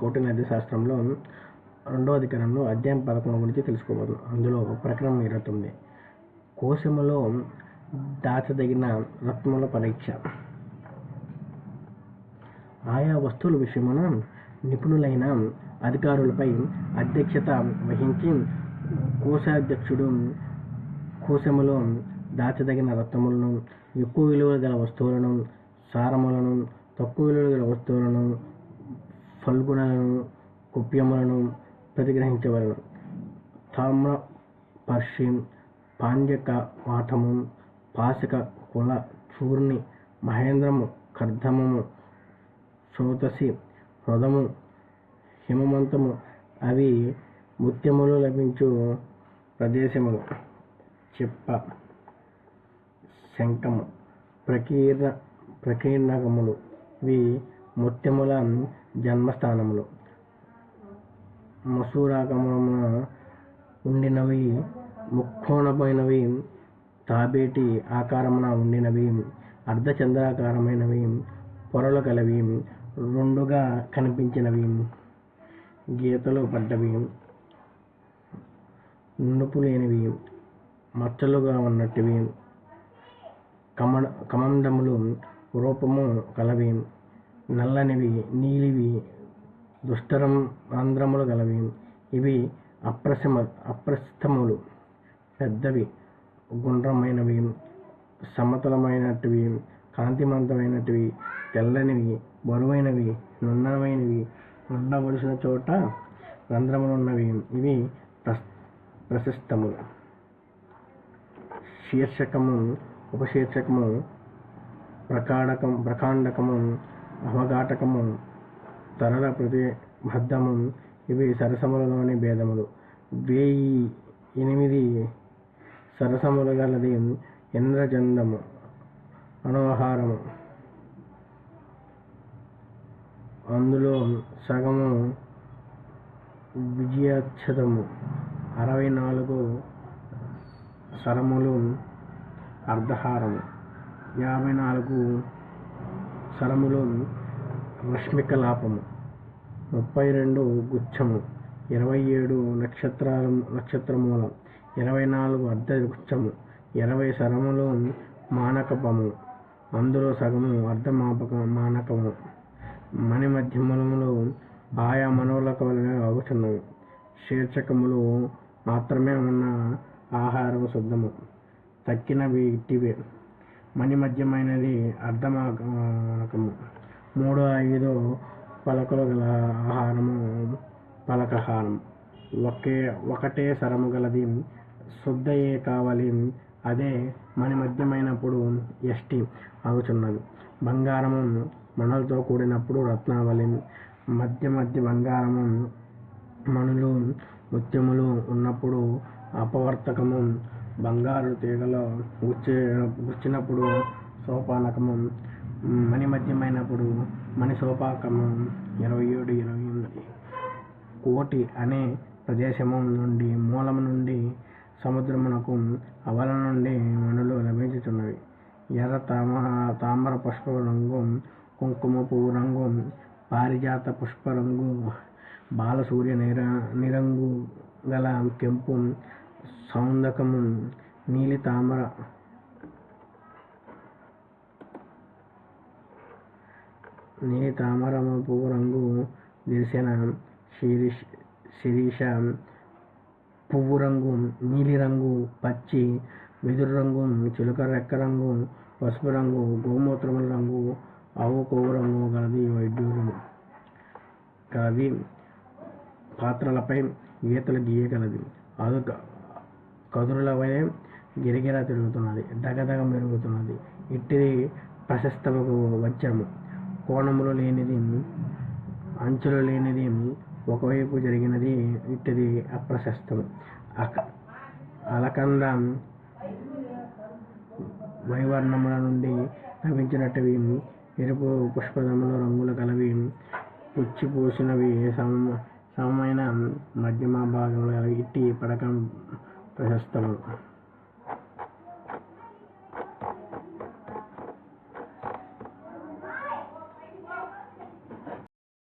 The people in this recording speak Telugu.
కోటి నది శాస్త్రంలో రెండో అధికారంలో అధ్యాయం పథకం గురించి తెలుసుకోబోతున్నాం. అందులో ప్రకరణం ఇరవై తొమ్మిది కోశములో దాచదగిన రత్నముల పరీక్ష. ఆయా వస్తువుల విషయమున నిపుణులైన అధికారులపై అధ్యక్షత వహించి కోశాధ్యక్షుడు కోశములో దాచదగిన రత్నములను ఎక్కువ విలువ గల వస్తువులను సారములను తక్కువ విలువ గల వస్తువులను ఫల్గుణలను కుప్యములను ప్రతిగ్రహించవలను తామ్ర పర్షి పాండ్యక వాటము పాసిక కుల చూర్ణి మహేంద్రము కర్ధమము శ్రోతసి హృదము హిమమంతము అవి ముత్యములు లభించు ప్రదేశములు. చెప్ప శంఖము ప్రకీర్ణ ప్రకీర్ణకములు ఇవి ముత్యముల జన్మస్థానములు. మసూరాకమున ఉండినవి ముక్కోణమైనవి తాబేటి ఆకారమున ఉండినవి అర్ధచంద్రాకారమైనవి పొరలు కలవి రెండుగా కనిపించినవి గీతలు పడ్డవి నునుపు లేనివి మచ్చలుగా ఉన్నట్టువి కమ కమండములు రూపము కలవి. నల్లనివి నీలివి దుష్టరం రంధ్రములు గలవి. ఇవి అప్రసమ అప్రస్థములు. పెద్దవి గుండ్రమైనవి సమతలమైనటివి కాంతిమంతమైనటివి తెల్లనివి బరువైనవి నున్నమైనవి ఉండవలసిన చోట రంధ్రములున్నవి. ఇవి ప్రశస్తములు. శీర్షకము ఉపశీర్షకము ప్రకాడకం ప్రకాండకము అవఘాటకము తరల ప్రతిబద్ధము ఇవి సరసములలోని భేదములు. వేయి ఎనిమిది సరసములు గలది ఇంద్రచందము అనుహారము అందులో సగము విజయాక్షతము అరవై నాలుగు సరములు అర్ధహారము. యాభై నాలుగు సరములు రశ్మికలాపము ముప్పై రెండు గుచ్చము. ఇరవై ఏడు నక్షత్రాల నక్షత్రమూలం ఇరవై నాలుగు అర్ధ గుచ్చము ఇరవై సరములు మానకపము. అందులో సగము అర్ధమాపక మానకము. మణి మధ్యములములు ఆయా మనవులకు వలన అగుచున్నవి శీర్షకములు మాత్రమే ఉన్న ఆహారము శుద్ధము. తక్కినవి ఇట్టివే. మణి మధ్యమైనది అర్ధమాకము మూడు ఐదు పలకలు గల ఆహారము పలకహారం. ఒకే ఒకటే సరము గలది. శుద్ధయే కావాలి? అదే మణి మధ్యమైనప్పుడు ఎష్టి ఆగుచున్నది బంగారము మణులతో కూడినప్పుడు రత్నావళి. మధ్య మధ్య బంగారము మణులు ముత్యములు ఉన్నప్పుడు అపవర్తకము బంగారు తీగలో గుచ్చి గుచ్చినప్పుడు సోపానకము మణి మధ్యమైనప్పుడు మణి సోపాకము ఇరవై ఏడు ఇరవై ఎనిమిది కోటి అనే ప్రదేశము నుండి మూలము నుండి సముద్రమునకు అవల నుండి మణులు లభించుతున్నవి ఎర్ర తామ తామర పుష్ప రంగు కుంకుమ పువ్వు రంగు పారిజాత పుష్ప రంగు బాలసూర్య నిర నిరంగు గల కెంపు సౌందకము నీలి తామర. నీలి తామరమ పువ్వు రంగు విరిసిన శిరీష శిరీష పువ్వు రంగు నీలి రంగు పచ్చి వెదురు రంగు చిలుక రెక్క రంగు పసుపు రంగు గోమూత్రముల రంగు ఆవు కొవ్వు రంగు గలది వైడ్యూరము గలది పాత్రలపై గీతలు గీయగలది. అదుక కదురుల వలె గిరిగిరా తిరుగుతున్నది దగదగ మెరుగుతున్నది. ఇట్టిది ప్రశస్తముకు వజ్రము కోణములు లేనిది అంచులు లేనిది ఒకవైపు జరిగినది ఇట్టిది అప్రశస్తము. అక అలకంద వైవర్ణముల నుండి లభించినట్టువి ఎరుపు పుష్పదములు రంగులు కలవి పుచ్చిపోసినవి సమ సమమైన మధ్యమ భాగంలో ఇట్టి పడకం प्रशस्तम्